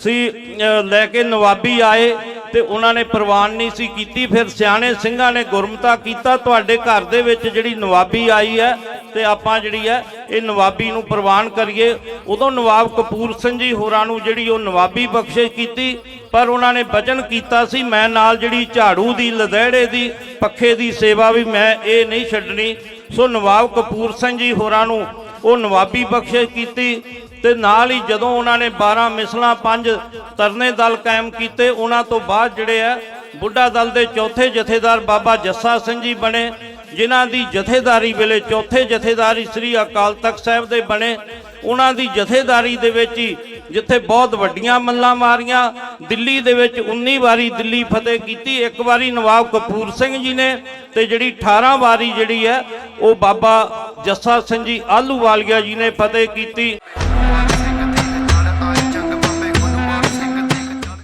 ਸੀ ਲੈ ਕੇ ਨਵਾਬੀ ਆਏ ਤੇ ਉਹਨਾਂ ਨੇ ਪ੍ਰਵਾਨ ਨਹੀਂ ਸੀ ਕੀਤੀ, ਫਿਰ ਸਿਆਣੇ ਸਿੰਘਾਂ ਨੇ ਗੁਰਮਤਾ ਕੀਤਾ, ਤੁਹਾਡੇ ਘਰ ਦੇ ਵਿੱਚ ਜਿਹੜੀ ਨਵਾਬੀ ਆਈ ਹੈ ਤੇ ਆਪਾਂ ਜਿਹੜੀ ਹੈ, ਇਹ ਨਵਾਬੀ ਨੂੰ ਪ੍ਰਵਾਨ ਕਰੀਏ। ਉਦੋਂ ਨਵਾਬ ਕਪੂਰ ਸਿੰਘ ਜੀ ਹੋਰਾਂ ਨੂੰ ਜਿਹੜੀ ਉਹ ਨਵਾਬੀ ਬਖਸ਼ਿਸ਼ ਕੀਤੀ, ਪਰ ਉਹਨਾਂ ਨੇ ਵਚਨ ਕੀਤਾ ਸੀ, ਮੈਂ ਨਾਲ ਜਿਹੜੀ ਝਾੜੂ ਦੀ ਲਦਹਿੜੇ ਦੀ, ਪੱਖੇ ਦੀ ਸੇਵਾ ਵੀ ਮੈਂ ਇਹ ਨਹੀਂ ਛੱਡਣੀ। ਸੋ ਨਵਾਬ ਕਪੂਰ ਸਿੰਘ ਜੀ ਹੋਰਾਂ ਨੂੰ ਉਹ ਨਵਾਬੀ ਬਖਸ਼ਿਸ਼ ਕੀਤੀ। ਤੇ ਨਾਲ ਹੀ ਜਦੋਂ ਉਹਨਾਂ ਨੇ 12 ਮਿਸਲਾਂ, ਪੰਜ ਤਰਨੇ ਦਲ ਕਾਇਮ ਕੀਤੇ, ਉਹਨਾਂ ਤੋਂ ਬਾਅਦ ਜਿਹੜੇ ਆ, ਬੁੱਢਾ ਦਲ ਦੇ ਚੌਥੇ ਜਥੇਦਾਰ ਬਾਬਾ ਜੱਸਾ ਸਿੰਘ ਜੀ ਬਣੇ, ਜਿਨ੍ਹਾਂ ਦੀ ਜਥੇਦਾਰੀ ਵੇਲੇ ਚੌਥੇ ਜਥੇਦਾਰੀ ਸ੍ਰੀ ਅਕਾਲ ਤਖਤ ਸਾਹਿਬ ਦੇ ਬਣੇ, ਉਹਨਾਂ ਦੀ ਜਥੇਦਾਰੀ ਦੇ ਵਿੱਚ ਹੀ ਜਿੱਥੇ ਬਹੁਤ ਵੱਡੀਆਂ ਮੱਲਾਂ ਮਾਰੀਆਂ, ਦਿੱਲੀ ਦੇ ਵਿੱਚ 19 ਵਾਰੀ ਦਿੱਲੀ ਫਤਿਹ ਕੀਤੀ, ਇੱਕ ਵਾਰੀ ਨਵਾਬ ਕਪੂਰ ਸਿੰਘ ਜੀ ਨੇ, ਤੇ ਜਿਹੜੀ 18 ਵਾਰੀ ਜਿਹੜੀ ਹੈ, ਉਹ ਬਾਬਾ ਜੱਸਾ ਸਿੰਘ ਜੀ ਆਲੂਵਾਲੀਆ ਜੀ ਨੇ ਫਤਿਹ ਕੀਤੀ।